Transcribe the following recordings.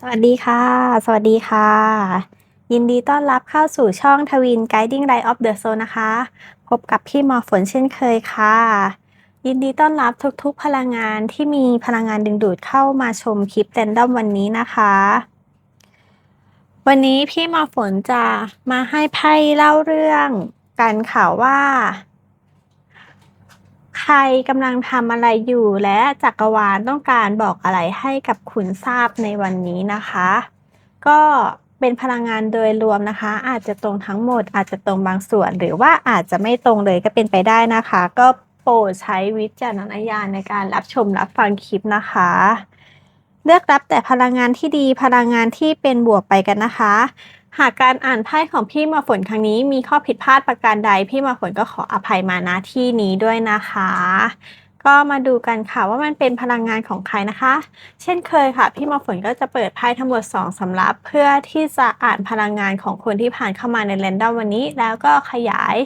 สวัสดีค่ะ สวัสดีค่ะ ยินดีต้อนรับเข้าสู่ช่องทวิน Guiding Light of the Soul นะคะ พบกับพี่หมอฝนเช่นเคยค่ะ ยินดีต้อนรับทุกๆ พลังงานที่มีพลังงานดึงดูดเข้ามาชมคลิปแรนดอมวันนี้นะคะ วันนี้พี่หมอฝนจะมาให้ไพ่เล่าเรื่องกันค่ะว่า ใครกำลังทำอะไรอยู่และจักรวาลต้องการบอกอะไรให้กับคุณทราบในวันนี้นะคะ ก็เป็นพลังงานโดยรวมนะคะ อาจจะตรงทั้งหมด อาจจะตรงบางส่วน หรือว่าอาจจะไม่ตรงเลยก็เป็นไปได้นะคะ ก็โปรดใช้วิจารณญาณในการรับชมรับฟังคลิปนะคะ เลือกรับแต่พลังงานที่ดีพลังงานที่เป็นบวกไปกันนะคะ หากการอ่านไพ่ของพี่มาฝนครั้งนี้มีข้อผิดพลาดประการใด พี่มาฝนก็ขออภัยมาณที่นี้ด้วยนะคะ ก็มาดูกันค่ะว่ามันเป็นพลังงานของใครนะคะ เช่นเคยค่ะ พี่มาฝนก็จะเปิดไพ่ทั้งหมด2สำรับ เพื่อที่จะอ่านพลังงานของคนที่ผ่านเข้ามาในเรนดอมวันนี้ แล้วก็ขยาย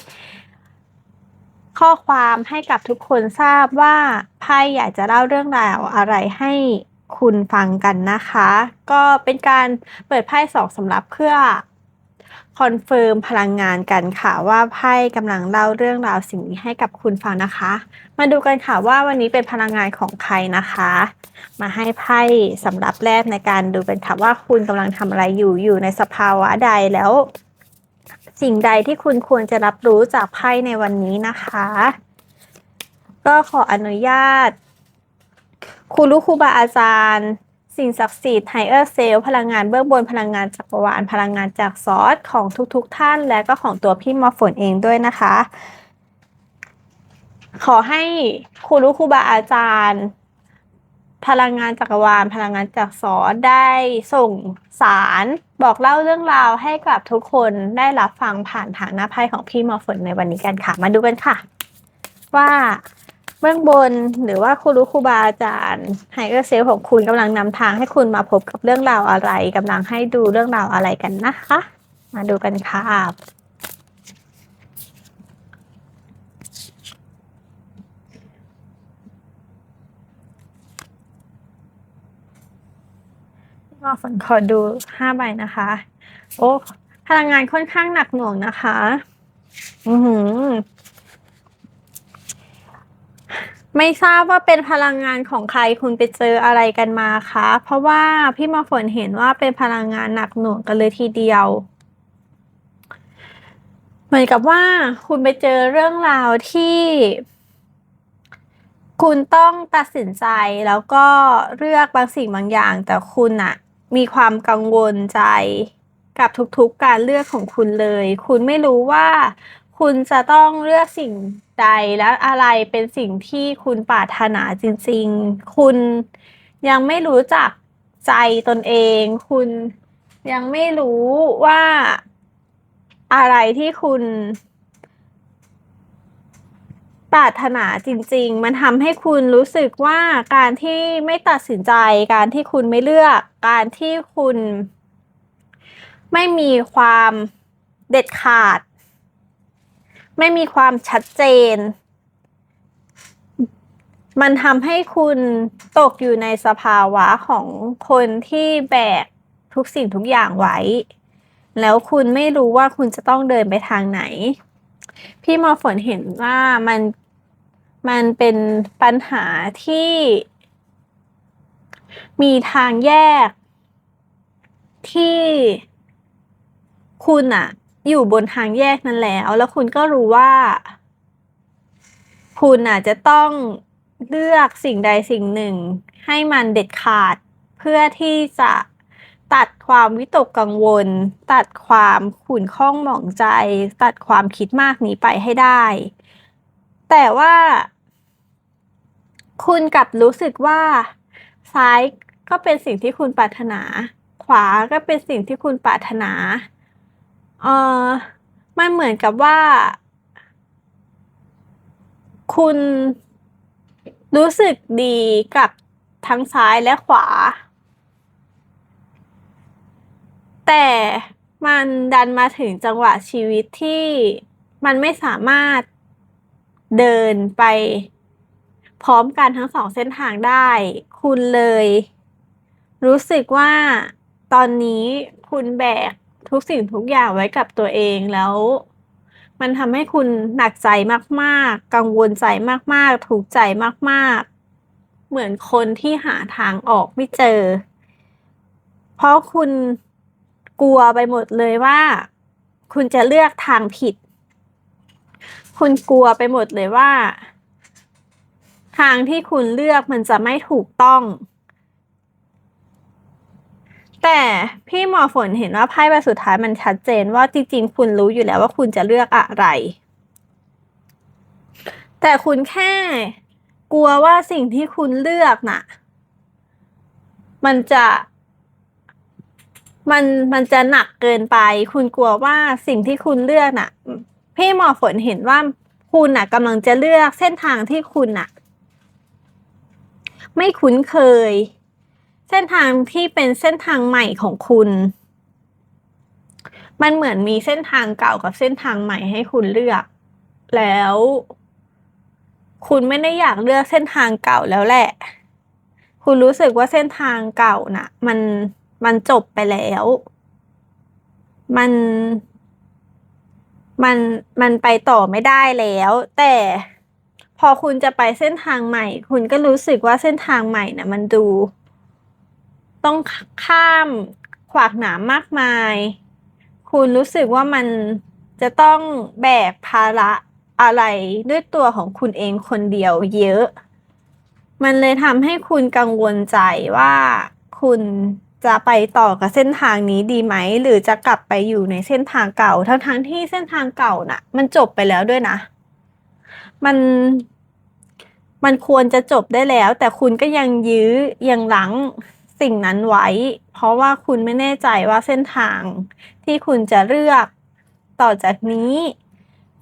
ข้อความให้กับทุกคนทราบว่าไพ่อยากจะเล่าเรื่องราวอะไรให้คุณฟังกันนะคะ ก็เป็นการเปิดไพ่สองสำรับเพื่อ คอนเฟิร์มพลังงานกันค่ะว่าไพ่กำลังเล่าเรื่องราวสิ่งนี้ให้กับคุณฟังนะคะ มาดูกันค่ะว่าวันนี้เป็นพลังงานของใครนะคะ มาให้ไพ่สำหรับแรกในการดูเป็นค่ะว่าคุณกำลังทำอะไรอยู่อยู่ในสภาวะใดแล้ว สิ่งใดที่คุณควรจะรับรู้จากไพ่ในวันนี้นะคะ ก็ขออนุญาตครูรู้ครูบาอาจารย์ สิ่งศักดิ์สิทธิ์ไฮเออร์เซลพลังงานเบื้องบนพลังงานจักรวาลพลังงานจากซอสของทุกๆทท่าน และก็ของตัวพี่มอฝนเองด้วยนะคะ ขอให้ครูรู้ครูบาอาจารย์ พลังงานจักรวาลพลังงานจากซอสได้ส่งสารบอกเล่าเรื่องราวให้กับทุกคนได้รับฟังผ่านทางหน้าไพ่ของพี่มอฝนในวันนี้กันค่ะ มาดูกันค่ะ ว่า เบื้องบนหรือว่าครูรู้ครูบาอาจารย์ไฮเออร์เซลของคุณกำลังนำทางให้คุณมาพบกับเรื่องราวอะไรกำลังให้ดูเรื่องราวอะไรกันนะคะ มาดูกันค่ะก็ฝนขอดูห้าใบนะคะ โอ้พลังงานค่อนข้างหนักหน่วงนะคะ อือหือ ไม่ทราบว่าเป็นพลังงานของใครคุณไปเจออะไรกันมาคะ เพราะว่าพี่มาฝนเห็นว่าเป็นพลังงานหนักหน่วงกันเลยทีเดียว เหมือนกับว่าคุณไปเจอเรื่องราวที่ คุณต้องตัดสินใจแล้วก็เลือกบางสิ่งบางอย่าง แต่คุณอะมีความกังวลใจกับทุกๆการเลือกของคุณเลย คุณไม่รู้ว่า คุณจะต้องเลือกสิ่งใดและอะไรเป็นสิ่งที่คุณปรารถนาจริง ๆ คุณยังไม่รู้จักใจตนเอง คุณยังไม่รู้ว่าอะไรที่คุณปรารถนาจริง ๆ มันทำให้คุณรู้สึกว่าการที่ไม่ตัดสินใจ การที่คุณไม่เลือก การที่คุณ ไม่มีความเด็ดขาด ไม่มีความชัดเจน มันทำให้คุณตกอยู่ในสภาวะของคนที่แบกทุกสิ่งทุกอย่างไว้ แล้วคุณไม่รู้ว่าคุณจะต้องเดินไปทางไหน พี่มอฝนเห็นว่ามันมันเป็นปัญหาที่ มีทางแยกที่คุณอะ อยู่บนทางแยกนั้นแล้ว แล้วคุณก็รู้ว่า คุณอาจจะต้องเลือกสิ่งใดสิ่งหนึ่ง ให้มันเด็ดขาดเพื่อที่จะตัดความวิตกกังวล ตัดความขุ่นข้องหมองใจ ตัดความคิดมากนี้ไปให้ได้ แต่ว่า คุณกลับรู้สึกว่า ซ้ายก็เป็นสิ่งที่คุณปรารถนา ขวาก็เป็นสิ่งที่คุณปรารถนา เออมันเหมือนกับว่า คุณรู้สึกดีกับทั้งซ้ายและขวา แต่มันดันมาถึงจังหวะชีวิตที่มันไม่สามารถเดินไปพร้อมกันทั้งสองเส้นทางได้ คุณเลย รู้สึกว่าตอนนี้คุณแบก ทุกสิ่งทุกอย่างไว้กับตัวเองแล้ว มันทำให้คุณหนักใจมากๆ กังวลใจมากๆทุกใจมากๆ เหมือนคนที่หาทางออกไม่เจอ เพราะคุณกลัวไปหมดเลยว่า คุณจะเลือกทางผิด คุณกลัวไปหมดเลยว่า ทางที่คุณเลือกมันจะไม่ถูกต้อง แต่พี่หมอฝนเห็นว่าไพ่ใบสุดท้ายมันชัดเจนว่าจริงๆ คุณรู้อยู่แล้วว่าคุณจะเลือกอะไร แต่คุณแค่กลัวว่าสิ่งที่คุณเลือกน่ะ มันจะมันมันจะหนักเกินไป คุณกลัวว่าสิ่งที่คุณเลือกน่ะ พี่หมอฝนเห็นว่าคุณน่ะกำลังจะเลือกเส้นทางที่คุณน่ะ ไม่คุ้นเคย เส้นทางที่เป็นเส้นทางใหม่ของคุณ มันเหมือนมีเส้นทางเก่ากับเส้นทางใหม่ให้คุณเลือก แล้ว คุณไม่ได้อยากเลือกเส้นทางเก่าแล้วแหละ คุณรู้สึกว่าเส้นทางเก่าน่ะ มันมันจบไปแล้ว มันมันมันไปต่อไม่ได้แล้ว แต่พอคุณจะไปเส้นทางใหม่ คุณก็รู้สึกว่าเส้นทางใหม่น่ะ มันดู ต้องข้ามขวากหนามมากมาย คุณรู้สึกว่ามันจะต้องแบกภาระอะไรด้วยตัวของคุณเองคนเดียวเยอะ มันเลยทำให้คุณกังวลใจว่าคุณจะไปต่อกับเส้นทางนี้ดีไหม หรือจะกลับไปอยู่ในเส้นทางเก่า ทั้งทั้งที่เส้นทางเก่าน่ะ มันจบไปแล้วด้วยนะ มันมันควรจะจบได้แล้ว แต่คุณก็ยังยื้อยังหลัง สิ่งนั้นไว้ เพราะว่าคุณไม่แน่ใจว่าเส้นทางที่คุณจะเลือกต่อจากนี้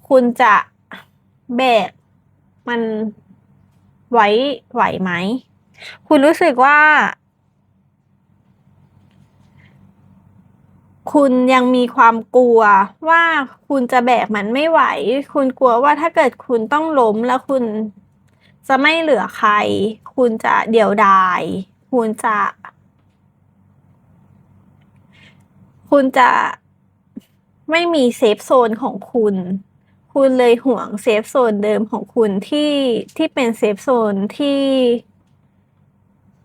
คุณจะแบกมันไว้ไหวไหม คุณรู้สึกว่า คุณยังมีความกลัวว่าคุณจะแบกมันไม่ไหว คุณกลัวว่าถ้าเกิดคุณต้องล้มแล้วคุณจะไม่เหลือใคร คุณจะเดี่ยวดาย คุณจะ คุณจะไม่มีเซฟโซนของคุณ คุณเลยห่วงเซฟโซนเดิมของคุณที่ที่เป็นเซฟโซนที่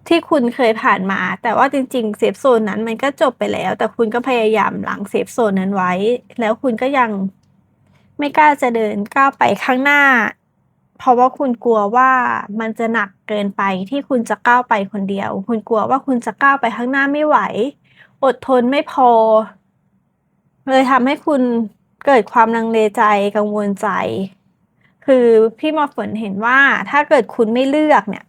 ที่คุณเคยผ่านมา แต่ว่าจริงๆเซฟโซนนั้นมันก็จบไปแล้ว แต่คุณก็พยายามหลังเซฟโซนนั้นไว้ แล้วคุณก็ยังไม่กล้าจะเดินก้าวไปข้างหน้า เพราะว่าคุณกลัวว่ามันจะหนักเกินไปที่คุณจะก้าวไปคนเดียว คุณกลัวว่าคุณจะก้าวไปข้างหน้าไม่ไหว อดทนไม่พอ เลยทำให้คุณเกิดความลังเลใจกังวลใจ คือพี่มอฝนเห็นว่าถ้าเกิดคุณไม่เลือกเนี่ย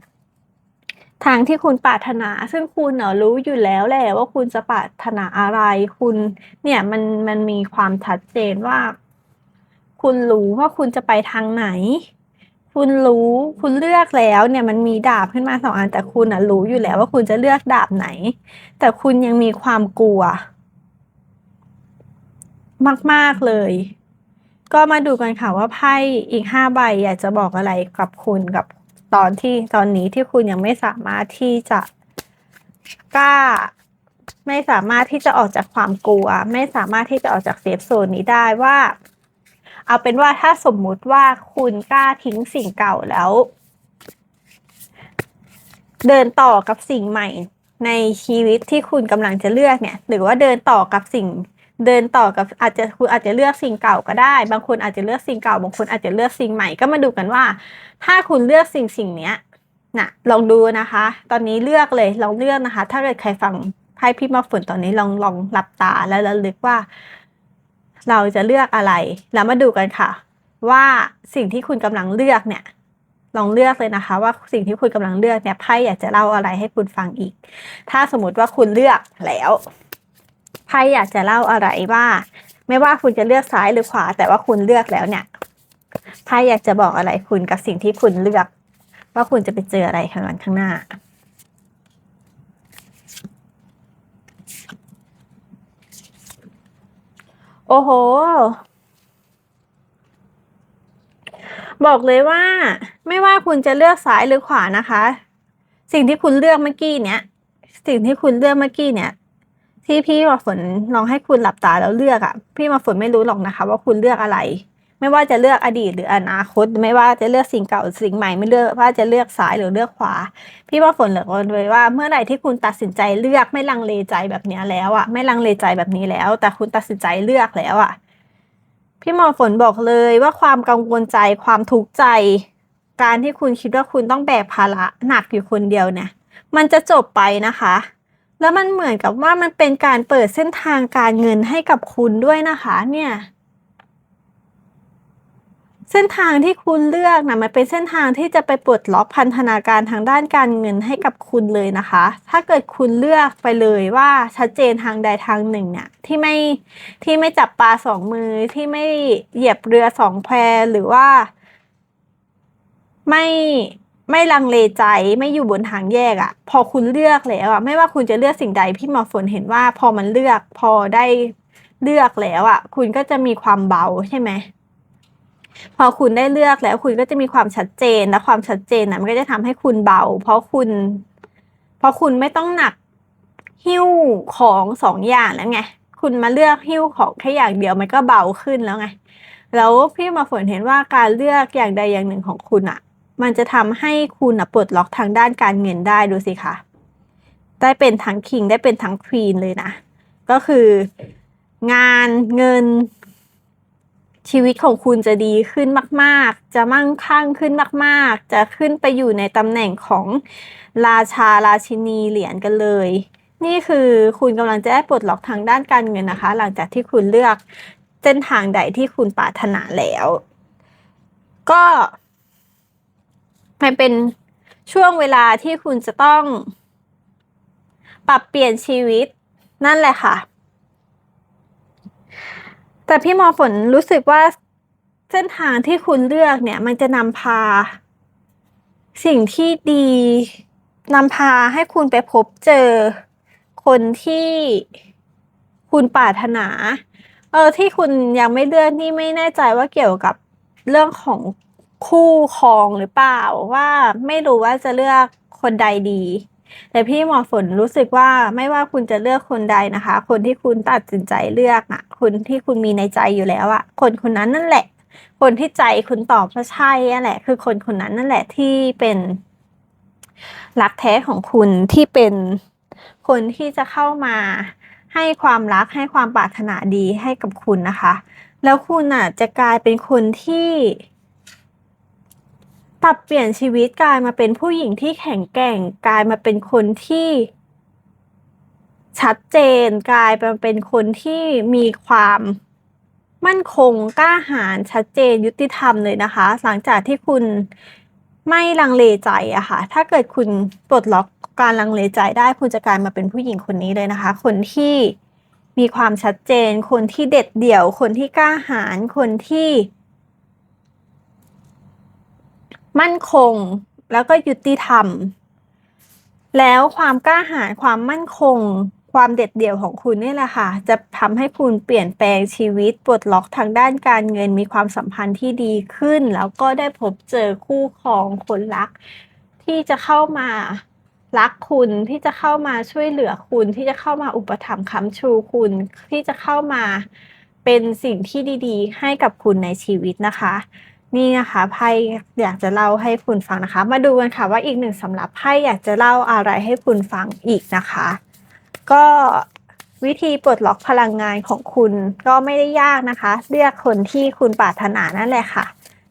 ทางที่คุณปรารถนา ซึ่งคุณเนาะรู้อยู่แล้วแหละว่าคุณจะปรารถนาอะไร คุณเนี่ยมันมันมีความชัดเจนว่า คุณรู้ว่าคุณจะไปทางไหน คุณรู้คุณเลือกแล้วเนี่ยมันมีดาบขึ้นมาสองอันแต่คุณน่ะรู้อยู่แล้วว่าคุณจะเลือกดาบไหน แต่คุณยังมีความกลัว มาก ๆ เลย ก็มาดูกันค่ะว่าไพ่อีกห้าใบอยากจะบอกอะไรกับคุณกับตอนที่ตอนนี้ที่คุณยังไม่สามารถที่จะกล้า ไม่สามารถที่จะออกจากความกลัว ไม่สามารถที่จะออกจากเซฟโซนนี้ได้ว่า เอาเป็นว่าถ้าสมมุติว่าคุณกล้าทิ้งสิ่งเก่าแล้ว เดินต่อกับสิ่งใหม่ในชีวิตที่คุณกำลังจะเลือกเนี่ย หรือว่าเดินต่อกับสิ่ง เดินต่อกับอาจจะคุณอาจจะเลือกสิ่งเก่าก็ได้ บางคนอาจจะเลือกสิ่งเก่า บางคนอาจจะเลือกสิ่งใหม่ก็มาดูกันว่า ถ้าคุณเลือกสิ่งสิ่งเนี้ยนะลองดูนะคะ ตอนนี้เลือกเลยลองเลือกนะคะ ถ้าเกิดใครฟังไพ่พี่มาฝนตอนนี้ลองลองหลับตาแล้วระลึกว่า เราจะเลือกอะไร แล้วมาดูกันค่ะ ว่าสิ่งที่คุณกำลังเลือกเนี่ย ลองเลือกเลยนะคะ ว่าสิ่งที่คุณกำลังเลือกเนี่ยไพ่อยากจะเล่าอะไรให้คุณฟังอีก ถ้าสมมติว่าคุณเลือกแล้วไพ่อยากจะเล่าอะไรว่า ไม่ว่าคุณจะเลือกซ้ายหรือขวา แต่ว่าคุณเลือกแล้วเนี่ยไพ่อยากจะบอกอะไรคุณกับสิ่งที่คุณเลือก ว่าคุณจะไปเจออะไรข้างหลังข้างหน้า โอ้โห บอกเลยว่า ไม่ว่าคุณจะเลือกซ้ายหรือขวานะคะ สิ่งที่คุณเลือกเมื่อกี้เนี้ยสิ่งที่คุณเลือกเมื่อกี้เนี่ย ที่พี่มาฝนลองให้คุณหลับตาแล้วเลือกอะพี่มาฝนไม่รู้หรอกนะคะ ว่าคุณเลือกอะไร ไม่ว่าจะเลือกอดีตหรืออนาคต ไม่ว่าจะเลือกสิ่งเก่าสิ่งใหม่ไม่เลือกว่าจะเลือกซ้ายหรือเลือกขวา พี่ว่าฝนเหลือเลยว่าเมื่อไหร่ที่คุณตัดสินใจเลือกไม่ลังเลใจแบบนี้แล้วอะไม่ลังเลใจแบบนี้แล้ว แต่คุณตัดสินใจเลือกแล้วอะพี่หมอฝนบอกเลยว่าความกังวลใจความทุกข์ใจ การที่คุณคิดว่าคุณต้องแบกภาระหนักอยู่คนเดียวเนี่ยมันจะจบไปนะคะ แล้วมันเหมือนกับว่ามันเป็นการเปิดเส้นทางการเงินให้กับคุณด้วยนะคะ เนี่ย เส้นทางที่คุณเลือกนะมันเป็นเส้นทางที่จะไปปลดล็อกพันธนาการทางด้านการเงินให้กับคุณเลยนะคะ ถ้าเกิดคุณเลือกไปเลยว่าชัดเจนทางใดทางหนึ่งเนี่ยที่ไม่ที่ไม่จับปลาสองมือที่ไม่เหยียบเรือสองแพหรือว่า ไม่ไม่ลังเลใจไม่อยู่บนทางแยกอะ่ะ พอคุณเลือกแล้วอะ่ะไม่ว่าคุณจะเลือกสิ่งใดพี่หมอฝนเห็นว่า พอมันเลือกพอได้เลือกแล้วอะ่ะ คุณก็จะมีความเบาใช่ไหม พอคุณได้เลือกแล้วคุณก็จะมีความชัดเจนและความชัดเจนนะมันก็จะทำให้คุณเบา เพราะคุณ เพราะคุณไม่ต้องหนักหิ้วของสองอย่างแล้วไงคุณมาเลือกหิ้วของแค่อย่างเดียวมันก็เบาขึ้นแล้วไงแล้วพี่มาฝนเห็นว่าการเลือกอย่างใดอย่างหนึ่งของคุณอะมันจะทำให้คุณอะปลดล็อกทางด้านการเงินได้ดูสิคะได้เป็นทั้งคิงได้เป็นทั้งควีนเลยนะ ก็คืองานเงิน ชีวิตของคุณจะดีขึ้นมาก ๆ จะมั่งคั่งขึ้นมาก ๆ จะขึ้นไปอยู่ในตำแหน่งของราชาราชินีเหรียญกันเลย นี่คือคุณกำลังจะได้ปลดล็อกทางด้านการเงินนะคะ หลังจากที่คุณเลือกเส้นทางใดที่คุณปรารถนาแล้ว ก็มันเป็นช่วงเวลาที่คุณจะต้อง ปรับเปลี่ยนชีวิตนั่นแหละค่ะ แต่พี่มอฝนรู้สึกว่าเส้นทางที่คุณเลือกเนี่ย มันจะนำพา สิ่งที่ดีนำพาให้คุณไปพบเจอคนที่คุณปรารถนา เออที่คุณยังไม่เลือกนี่ไม่แน่ใจว่าเกี่ยวกับเรื่องของคู่ครองหรือเปล่าว่าไม่รู้ว่าจะเลือกคนใดดี แต่พี่หมอฝนรู้สึกว่าไม่ว่าคุณจะเลือกคนใดนะคะ คนที่คุณตัดสินใจเลือกอะคนที่คุณมีในใจอยู่แล้วอะคนคนนั้นนั่นแหละ คนที่ใจคุณตอบว่าใช่นั่นแหละ คือคนคนนั้นนั่นแหละที่เป็นรักแท้ของคุณที่เป็นคนที่จะเข้ามาให้ความรักให้ความปรารถนาดีให้กับคุณนะคะ แล้วคุณอะจะกลายเป็นคนที่ ปรับเปลี่ยนชีวิตกลายมาเป็นผู้หญิงที่แข็งแกร่ง กลายมาเป็นคนที่ ชัดเจน กลายมาเป็นคนที่มีความมั่นคงกล้าหาญชัดเจนยุติธรรมเลยนะคะ หลังจากที่คุณไม่ลังเลใจอะค่ะ ถ้าเกิดคุณปลดล็อกการลังเลใจได้คุณจะกลายมาเป็นผู้หญิงคนนี้เลยนะคะ คนที่มีความชัดเจน คนที่เด็ดเดี่ยว คนที่กล้าหาญคนที่ มั่นคง แล้วก็ยุติธรรม แล้วความกล้าหาญความมั่นคง ความเด็ดเดี่ยวของคุณนี่แหละค่ะ จะทำให้คุณเปลี่ยนแปลงชีวิตปลดล็อกทางด้านการเงินมีความสัมพันธ์ที่ดีขึ้น แล้วก็ได้พบเจอคู่ครองคนรัก ที่จะเข้ามารักคุณที่จะเข้ามาช่วยเหลือคุณที่จะเข้ามาอุปถัมภ์ค้ำชูคุณ ที่จะเข้ามาเป็นสิ่งที่ดี ๆ ให้กับคุณในชีวิตนะคะ นี่นะคะไพ่อยากจะเล่าให้คุณฟังนะคะ มาดูกันค่ะว่าอีกหนึ่งสำหรับไพ่อยากจะเล่าอะไรให้คุณฟังอีกนะคะ ก็วิธีปลดล็อกพลังงานของคุณก็ไม่ได้ยากนะคะ เลือกคนที่คุณปรารถนานั่นแหละค่ะ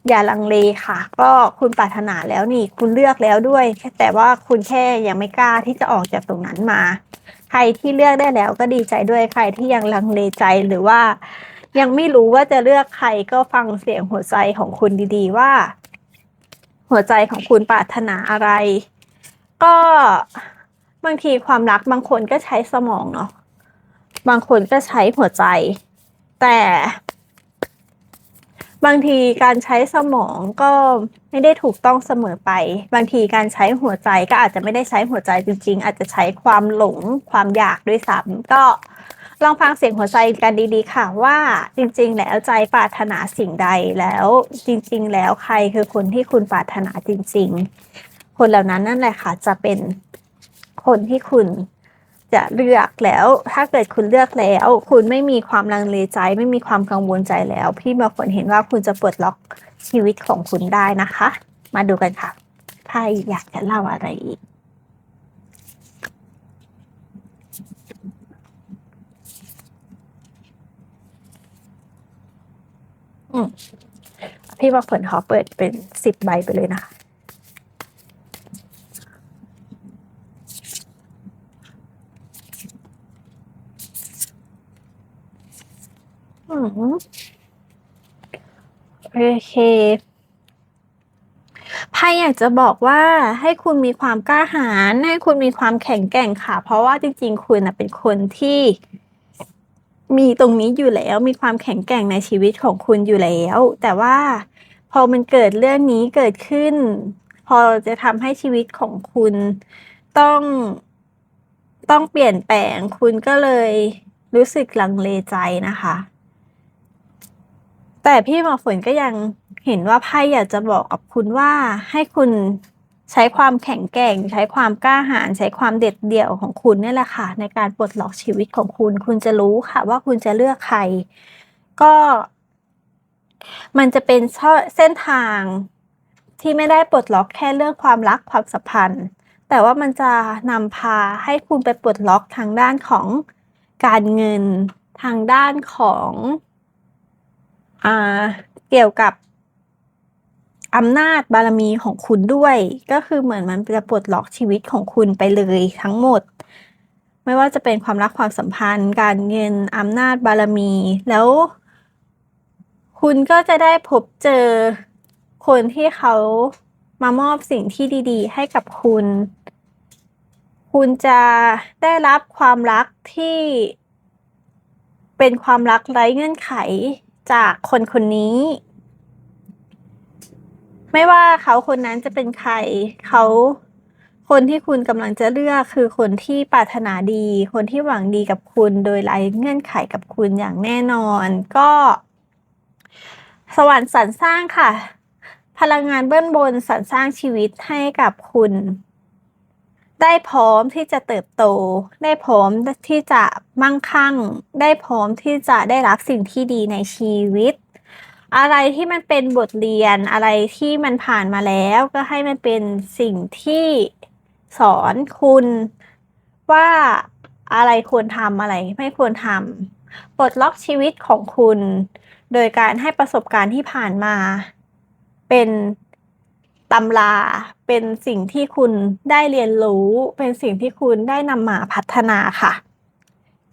อย่าลังเลค่ะ ก็คุณปรารถนาแล้วนี่ คุณเลือกแล้วด้วย แต่ว่าคุณแค่ยังไม่กล้าที่จะออกจากตรงนั้นมา ใครที่เลือกได้แล้วก็ดีใจด้วยใครที่ยังลังเลใจหรือว่า ยังไม่รู้ว่าจะเลือกใครก็ฟังเสียงหัวใจของคุณดีๆว่า หัวใจของคุณปรารถนาอะไร ก็บางทีความรักบางคนก็ใช้สมองเนาะบางคนก็ใช้หัวใจ แต่ บางทีการใช้สมองก็ไม่ได้ถูกต้องเสมอไป บางทีการใช้หัวใจก็อาจจะไม่ได้ใช้หัวใจจริง ๆ อาจจะใช้ความหลงความอยากด้วยซ้ำก็ ลองฟังเสียงหัวใจกันดีๆ ค่ะว่าจริงๆ แล้วใจปรารถนาสิ่งใดแล้วจริง ๆ แล้วใครคือคนที่คุณปรารถนาจริง ๆ คนเหล่านั้นนั่นแหละค่ะจะเป็นคนที่คุณจะเลือกแล้วถ้าเกิดคุณเลือกแล้ว คุณไม่มีความลังเลใจ ไม่มีความกังวลใจแล้ว พี่มาฝนเห็นว่าคุณจะปลดล็อกชีวิตของคุณได้นะคะ มาดูกันค่ะไพ่อยากจะเล่าอะไรอีก พี่มาฝนขอเปิดเป็นสิบใบไปเลยนะคะอืมโอเคไพ่อยากจะบอกว่าให้คุณมีความกล้าหาญให้คุณมีความแข็งแกร่งค่ะ เพราะว่าจริง ๆ คุณนะเป็นคนที่ มีตรงนี้อยู่แล้วมีความแข็งแกร่งในชีวิตของคุณอยู่แล้ว แต่ว่าพอมันเกิดเรื่องนี้เกิดขึ้น พอจะทำให้ชีวิตของคุณต้องต้องเปลี่ยนแปลงคุณก็เลยรู้สึกลังเลใจนะคะ แต่พี่หมอฝนก็ยังเห็นว่าไพ่อยากจะบอกกับคุณว่าให้คุณ ใช้ความแข็งแกร่ง ใช้ความกล้าหาญใช้ความเด็ดเดี่ยวของคุณนี่แหละค่ะ ในการปลดล็อกชีวิตของคุณ คุณจะรู้ค่ะ ว่าคุณจะเลือกใคร ก็ มันจะเป็นช่อเส้นทางที่ไม่ได้ปลดล็อกแค่เรื่องความรักความสัมพันธ์ แต่ว่ามันจะนำพาให้คุณไปปลดล็อกทางด้านของการเงินทางด้านของ อ่า เกี่ยวกับ อำนาจบารมีของคุณด้วย ก็คือเหมือนมันจะปลดล็อกชีวิตของคุณไปเลยทั้งหมด ไม่ว่าจะเป็นความรักความสัมพันธ์ การเงินอำนาจบารมี แล้ว คุณก็จะได้พบเจอคนที่เขามามอบสิ่งที่ดีๆ ให้กับคุณ คุณจะได้รับความรักที่เป็นความรักไร้เงื่อนไขจากคนคนนี้ ไม่ว่าเขาคนนั้นจะเป็นใคร เขาคนที่คุณกำลังจะเลือกคือคนที่ปรารถนาดี คนที่หวังดีกับคุณโดยไร้เงื่อนไขกับคุณอย่างแน่นอน ก็ สวรรค์สรรสร้างค่ะ พลังงานเบื้องบนสรรสร้างชีวิตให้กับคุณ ได้พร้อมที่จะเติบโต ได้พร้อมที่จะมั่งคั่ง ได้พร้อมที่จะได้รับสิ่งที่ดีในชีวิต อะไรที่มันเป็นบทเรียนอะไรที่มันผ่านมาแล้วก็ให้มันเป็นสิ่งที่สอนคุณว่าอะไรควรทำอะไรไม่ควรทำปลดล็อกชีวิตของคุณ โดยการให้ประสบการณ์ที่ผ่านมา เป็นตำราเป็นสิ่งที่คุณได้เรียนรู้ เป็นสิ่งที่คุณได้นำมาพัฒนาค่ะ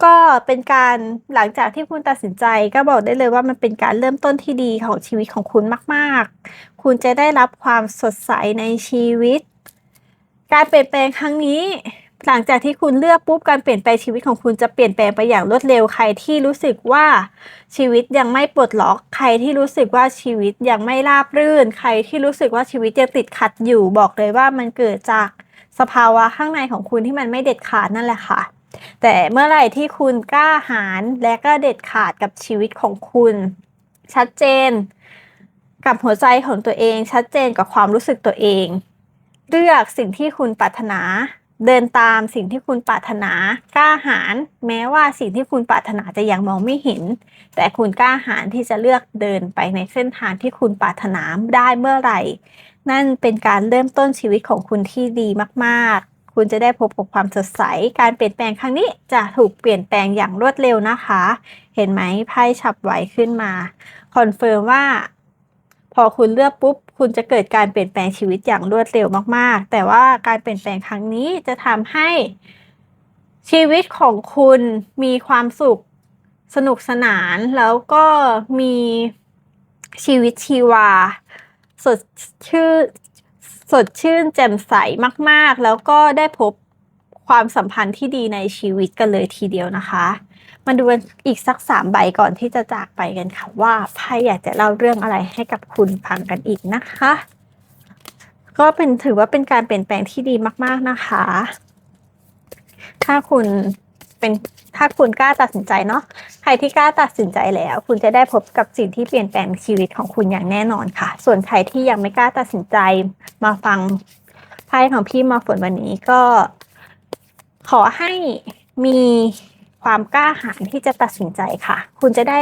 ก็เป็นการหลังจากที่คุณตัดสินใจก็บอกได้เลยว่ามันเป็นการเริ่มต้นที่ดีของชีวิตของคุณมาก ๆ คุณจะได้รับความสดใสในชีวิต การเปลี่ยนแปลงครั้งนี้ หลังจากที่คุณเลือกปุ๊บการเปลี่ยนแปลงชีวิตของคุณจะเปลี่ยนแปลงไปอย่างรวดเร็วใครที่รู้สึกว่าชีวิตยังไม่ปลดล็อกใครที่รู้สึกว่าชีวิตยังไม่ราบรื่น ใครที่รู้สึกว่าชีวิตยังติดขัดอยู่บอกเลยว่ามันเกิดจากสภาวะข้างในของคุณที่มันไม่เด็ดขาดนั่นแหละค่ะ แต่เมื่อไหร่ที่คุณกล้าหาญและก็เด็ดขาดกับชีวิตของคุณ ชัดเจน กับหัวใจของตัวเอง ชัดเจนกับความรู้สึกตัวเอง เลือกสิ่งที่คุณปรารถนา เดินตามสิ่งที่คุณปรารถนากล้าหาญแม้ว่าสิ่งที่คุณปรารถนาจะยังมองไม่เห็น แต่คุณกล้าหาญที่จะเลือกเดินไปในเส้นทางที่คุณปรารถนาได้เมื่อไหร่ นั่นเป็นการเริ่มต้นชีวิตของคุณที่ดีมากๆ คุณจะได้พบกับความสดใส การเปลี่ยนแปลงครั้งนี้จะถูกเปลี่ยนแปลงอย่างรวดเร็วนะคะ เห็นไหมไพ่ฉับไหวขึ้นมาคอนเฟิร์มว่าพอคุณเลือกปุ๊บ คุณจะเกิดการเปลี่ยนแปลงชีวิตอย่างรวดเร็วมาก ๆ แต่ว่าการเปลี่ยนแปลงครั้งนี้จะทำให้ชีวิตของคุณมีความสุขสนุกสนาน แล้วก็มีชีวิตชีวา สดชื่น สดชื่นแจ่มใสมากๆ แล้วก็ได้พบความสัมพันธ์ที่ดีในชีวิตกันเลยทีเดียวนะคะ มาดูกันอีกสักสามใบก่อนที่จะจากไปกันค่ะ ว่าไพ่อยากจะเล่าเรื่องอะไรให้กับคุณฟังกันอีกนะคะ ก็เป็นถือว่าเป็นการเปลี่ยนแปลงที่ดีมาก ๆนะคะ ถ้าคุณเป็น ถ้าคุณกล้าตัดสินใจเนาะใครที่กล้าตัดสินใจแล้ว คุณจะได้พบกับสิ่งที่เปลี่ยนแปลงชีวิตของคุณอย่างแน่นอนค่ะ ส่วนใครที่ยังไม่กล้าตัดสินใจมาฟังไพ่ของพี่มาฝนวันนี้ก็ ขอให้มีความกล้าหาญที่จะตัดสินใจค่ะ คุณจะได้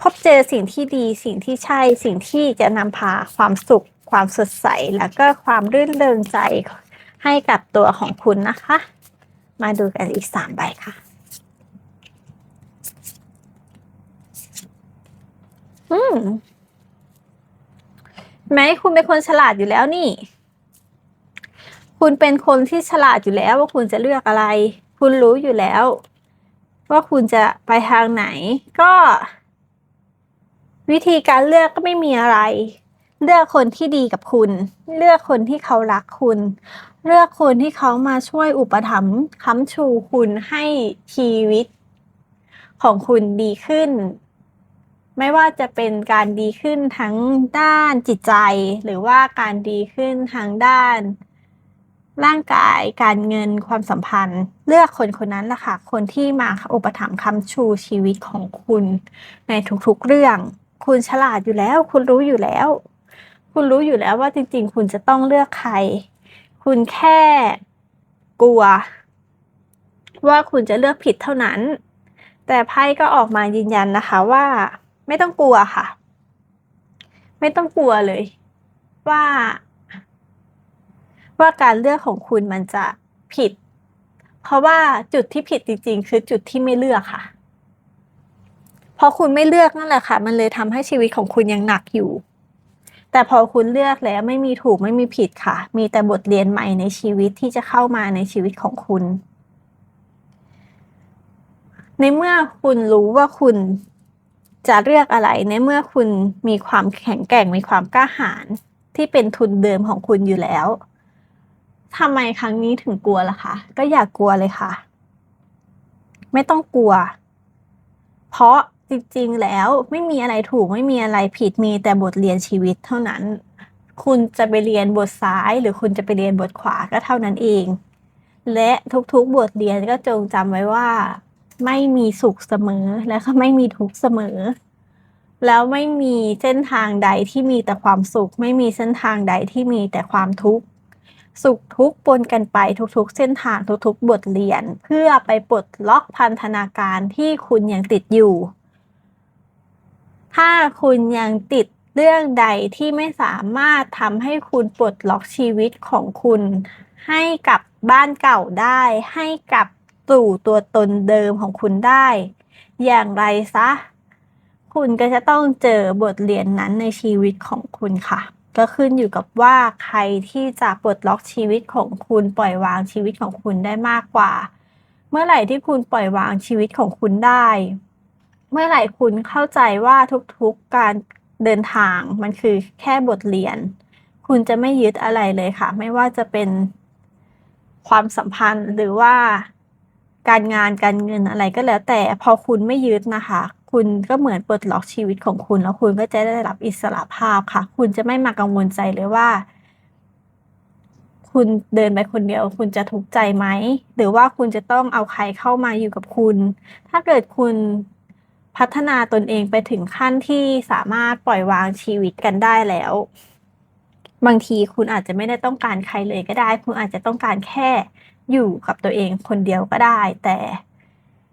พบเจอสิ่งที่ดีสิ่งที่ใช่สิ่งที่จะนำพาความสุข ความสดใส แล้วก็ความรื่นเริงใจให้กับตัวของคุณนะคะ มาดูกันอีกสามใบค่ะ อืมแม้คุณเป็นคนฉลาดอยู่แล้วนี่ คุณเป็นคนที่ฉลาดอยู่แล้วว่าคุณจะเลือกอะไร คุณรู้อยู่แล้ว ว่าคุณจะไปทางไหน ก็ วิธีการเลือกก็ไม่มีอะไร เลือกคนที่ดีกับคุณ เลือกคนที่เขารักคุณ เลือกคนที่เขามาช่วยอุปถัมภ์ค้ำชูคุณให้ชีวิตของคุณดีขึ้น ไม่ว่าจะเป็นการดีขึ้นทั้งด้านจิตใจ หรือว่าการดีขึ้นทางด้าน ร่างกายการเงินความสัมพันธ์ เลือกคนคนนั้นแหละค่ะ คนที่มาอุปถัมภ์คำชูชีวิตของคุณ ในทุกๆเรื่อง คุณฉลาดอยู่แล้ว คุณรู้อยู่แล้ว คุณรู้อยู่แล้วว่าจริงๆ คุณจะต้องเลือกใคร คุณแค่กลัว ว่าคุณจะเลือกผิดเท่านั้น แต่ไพ่ก็ออกมายืนยันนะคะว่า ไม่ต้องกลัวค่ะ ไม่ต้องกลัวเลย ว่า ว่าการเลือกของคุณมันจะผิด เพราะว่าจุดที่ผิดจริง ๆ คือจุดที่ไม่เลือกค่ะพอคุณไม่เลือกนั่นแหละค่ะ มันเลยทำให้ชีวิตของคุณยังหนักอยู่ แต่พอคุณเลือกแล้วไม่มีถูกไม่มีผิดค่ะ มีแต่บทเรียนใหม่ในชีวิตที่จะเข้ามาในชีวิตของคุณ ในเมื่อคุณรู้ว่าคุณ จะเลือกอะไรในเมื่อคุณมีความแข็งแกร่งมีความกล้าหาญที่เป็นทุนเดิมของคุณอยู่แล้วทำไมครั้งนี้ถึงกลัวล่ะคะ ก็อย่ากกลัวเลยค่ะ ไม่ต้องกลัว เพราะจริงๆแล้วไม่มีอะไรถูกไม่มีอะไรผิดมีแต่บทเรียนชีวิตเท่านั้น คุณจะไปเรียนบทซ้าย หรือคุณจะไปเรียนบทขวาก็เท่านั้นเอง และทุกๆบทเรียนก็จงจำไว้ว่า ไม่มีสุขเสมอและก็ไม่มีทุกข์เสมอ แล้วไม่มีเส้นทางใดที่มีแต่ความสุข ไม่มีเส้นทางใดที่มีแต่ความทุกข์สุขทุกข์ปนกันไปทุกๆ เส้นทางทุกๆ บทเรียน เพื่อไปปลดล็อกพันธนาการที่คุณยังติดอยู่ ถ้าคุณยังติดเรื่องใดที่ไม่สามารถทำให้คุณปลดล็อกชีวิตของคุณ ให้กับบ้านเก่าได้ ให้กับ สู่ตัวตนเดิมของคุณได้ อย่างไรซะ คุณก็จะต้องเจอบทเรียนนั้นในชีวิตของคุณค่ะ ก็ขึ้นอยู่กับว่าใครที่จะปลดล็อกชีวิตของคุณปล่อยวางชีวิตของคุณได้มากกว่า เมื่อไหร่ที่คุณปล่อยวางชีวิตของคุณได้ เมื่อไหร่คุณเข้าใจว่าทุกๆการเดินทางมันคือแค่บทเรียน คุณจะไม่ยึดอะไรเลยค่ะ ไม่ว่าจะเป็นความสัมพันธ์หรือว่า การงานการเงินอะไรก็แล้ว แต่พอคุณไม่ยึดนะคะ คุณก็เหมือนปลดล็อกชีวิตของคุณ แล้วคุณก็จะได้รับอิสระภาพค่ะ คุณจะไม่มากังวลใจเลยว่า คุณเดินไปคนเดียว คุณจะทุกข์ใจไหมหรือว่าคุณจะต้องเอาใครเข้ามาอยู่กับคุณ ถ้าเกิดคุณพัฒนาตนเองไปถึงขั้นที่สามารถปล่อยวางชีวิตกันได้แล้ว บางทีคุณอาจจะไม่ได้ต้องการใครเลยก็ได้ คุณอาจจะต้องการแค่อยู่กับตัวเองคนเดียวก็ได้ แต่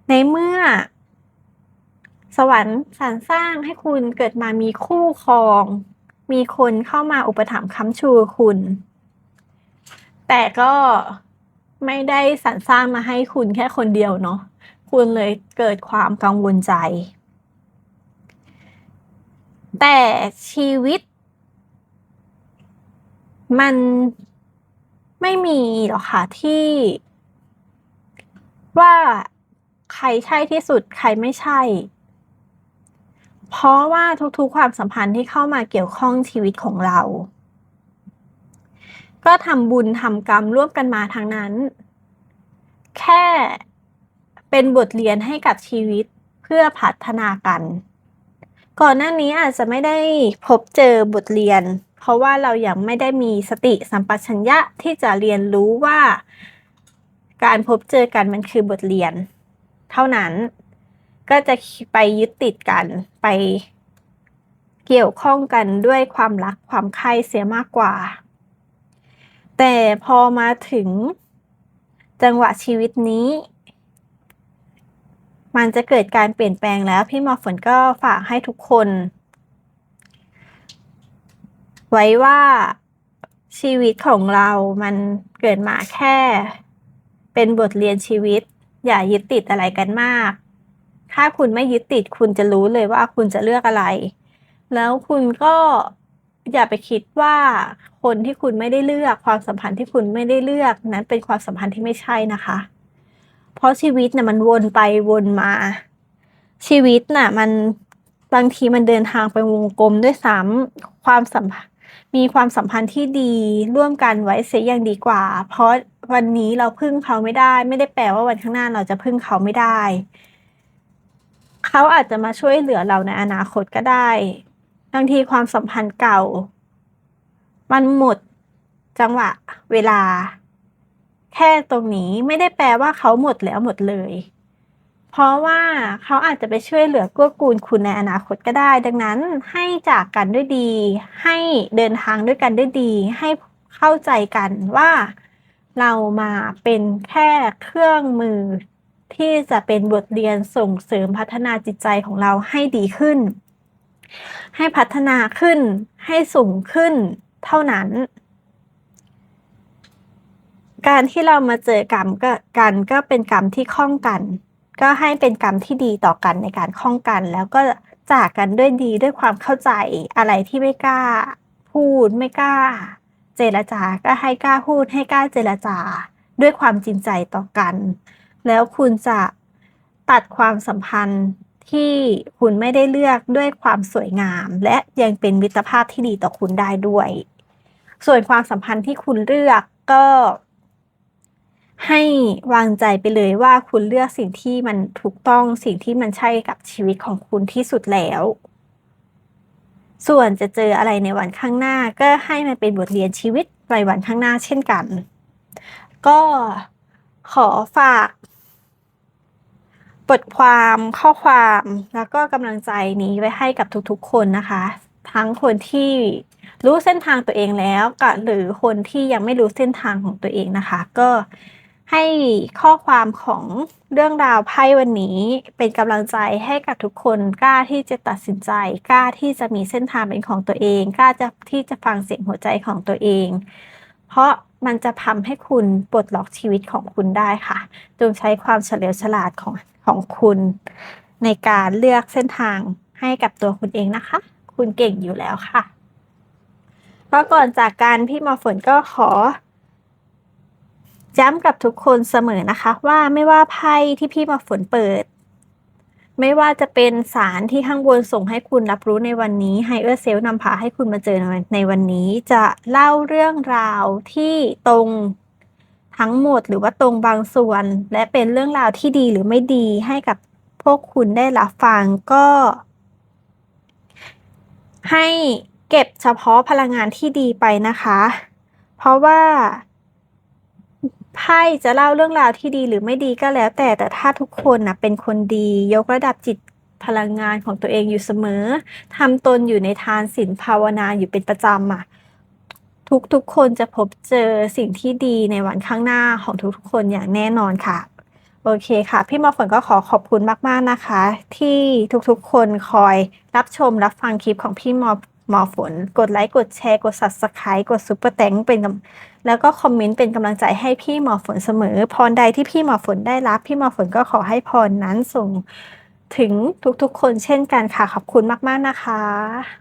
ในเมื่อ สวรรค์สรรสร้างให้คุณเกิดมามีคู่ครอง มีคนเข้ามาอุปถัมภ์ค้ำชูคุณ แต่ก็ไม่ได้สรรสร้างมาให้คุณแค่คนเดียวเนาะคุณเลยเกิดความกังวลใจ แต่ชีวิต มันไม่มีหรอกค่ะที่ว่าใครใช่ที่สุดใครไม่ใช่ เพราะว่าทุกๆความสัมพันธ์ที่เข้ามาเกี่ยวข้องชีวิตของเรา ก็ทำบุญทำกรรมร่วมกันมาทางนั้น แค่เป็นบทเรียนให้กับชีวิตเพื่อพัฒนากัน ก่อนหน้านี้อาจจะไม่ได้พบเจอบทเรียน เพราะว่าเรายังไม่ได้มีสติสัมปชัญญะที่จะเรียนรู้ว่า การพบเจอกันมันคือบทเรียน เท่านั้นก็จะไปยึดติดกันไปเกี่ยวข้องกันด้วยความรักความใคร่เสียมากกว่า แต่พอมาถึงจังหวะชีวิตนี้ มันจะเกิดการเปลี่ยนแปลงแล้วพี่หมอฝนก็ฝากให้ทุกคน ไว้ว่าชีวิตของเรามันเกิดมาแค่ เป็นบทเรียนชีวิต อย่ายึดติดอะไรกันมาก ถ้าคุณไม่ยึดติดคุณจะรู้เลยว่าคุณจะเลือกอะไร แล้วคุณก็อย่าไปคิดว่าคนที่คุณไม่ได้เลือกความสัมพันธ์ที่คุณไม่ได้เลือก นั้นเป็นความสัมพันธ์ที่ไม่ใช่นะคะ เพราะชีวิตน่ะมันวนไปวนมา ชีวิตน่ะมันบางทีมันเดินทางไปวงกลมด้วยซ้ำความสัมพันธ์ มีความสัมพันธ์ที่ดีร่วมกันไว้เสียอย่างดีกว่า เพราะวันนี้เราพึ่งเขาไม่ได้ ไม่ได้แปลว่าวันข้างหน้าเราจะพึ่งเขาไม่ได้ เขาอาจจะมาช่วยเหลือเราในอนาคตก็ได้บางทีความสัมพันธ์เก่า มันหมดจังหวะ เวลา แค่ตรงนี้ไม่ได้แปลว่าเขาหมดแล้วหมดเลย เพราะว่าเขาอาจจะไปช่วยเหลือกู้กูลคุณในอนาคตก็ได้ ดังนั้นให้จากกันด้วยดี ให้เดินทางด้วยกันด้วยดี ให้เข้าใจกันว่าเรามาเป็นแค่เครื่องมือที่จะเป็นบทเรียนส่งเสริมพัฒนาจิตใจของเราให้ดีขึ้น ให้พัฒนาขึ้น ให้สูงขึ้นเท่านั้น การที่เรามาเจอกรรมก็กันก็เป็นกรรมที่ข้องกัน ก็ให้เป็นกรรมที่ดีต่อกันในการข้องกัน แล้วก็จากกันด้วยดีด้วยความเข้าใจอะไรที่ไม่กล้า พูดไม่กล้า เจรจาก็ให้กล้าพูดให้กล้าเจรจา ด้วยความจริงใจต่อกัน แล้วคุณจะตัดความสัมพันธ์ที่คุณไม่ได้เลือกด้วยความสวยงาม และยังเป็นมิตรภาพที่ดีต่อคุณได้ด้วย ส่วนความสัมพันธ์ที่คุณเลือกก็ ให้วางใจไปเลยว่าคุณเลือกสิ่งที่มันถูกต้องสิ่งที่มันใช่กับชีวิตของคุณที่สุดแล้ว ส่วนจะเจออะไรในวันข้างหน้า ก็ให้มันเป็นบทเรียนชีวิตในวันข้างหน้าเช่นกัน ก็ขอฝากบทความข้อความแล้วก็กำลังใจนี้ไว้ให้กับทุกๆ คนนะคะ ทั้งคนที่รู้เส้นทางตัวเองแล้วกับหรือคนที่ยังไม่รู้เส้นทางของตัวเองนะคะ ก็ ให้ข้อความของเรื่องราวไพ่วันนี้เป็นกำลังใจให้กับทุกคนกล้าที่จะตัดสินใจกล้าที่จะมีเส้นทางเป็นของตัวเองกล้าจะที่จะฟังเสียงหัวใจของตัวเอง เพราะมันจะทำให้คุณปลดล็อกชีวิตของคุณได้ค่ะ จงใช้ความเฉลียวฉลาดของของคุณ ในการเลือกเส้นทางให้กับตัวคุณเองนะคะ คุณเก่งอยู่แล้วค่ะก็ก่อนจากการพี่มอฝนก็ขอ ย้ำกับทุกคนเสมอนะคะว่าไม่ว่าไพ่ที่พี่มอฝนเปิด ไม่ว่าจะเป็นสารที่ข้างบนส่งให้คุณรับรู้ในวันนี้ไฮเออร์เซลนำพาให้คุณมาเจอในวันนี้ จะเล่าเรื่องราวที่ตรงทั้งหมดหรือว่าตรงบางส่วน และเป็นเรื่องราวที่ดีหรือไม่ดีให้กับพวกคุณได้รับฟังก็ ให้เก็บเฉพาะพลังงานที่ดีไปนะคะ เพราะว่า ไพ่จะเล่าเรื่องราวที่ดีหรือไม่ดีก็แล้ว แต่แต่ถ้าทุกคนนะเป็นคนดี ยกระดับจิตพลังงานของตัวเองอยู่เสมอทำตนอยู่ในทานศีลภาวนาอยู่เป็นประจำอะทุกๆคนจะพบเจอสิ่งที่ดีในวันข้างหน้าของทุกๆคนอย่างแน่นอนค่ะ โอเคค่ะ พี่มอฝนก็ขอขอบคุณมาก ๆ นะคะ ที่ทุกๆคนคอยรับชมรับฟังคลิปของพี่มอ มอฝน กดไลค์ กดแชร์ กด subscribe กดซุปเปอร์แตงเป็นแล้วก็คอมเมนต์เป็นกำลังใจให้พี่หมอฝนเสมอ พรใดที่พี่หมอฝนได้รับ พี่หมอฝนก็ขอให้พรนั้นส่งถึงทุกๆคนเช่นกันค่ะ ขอบคุณมากๆนะคะ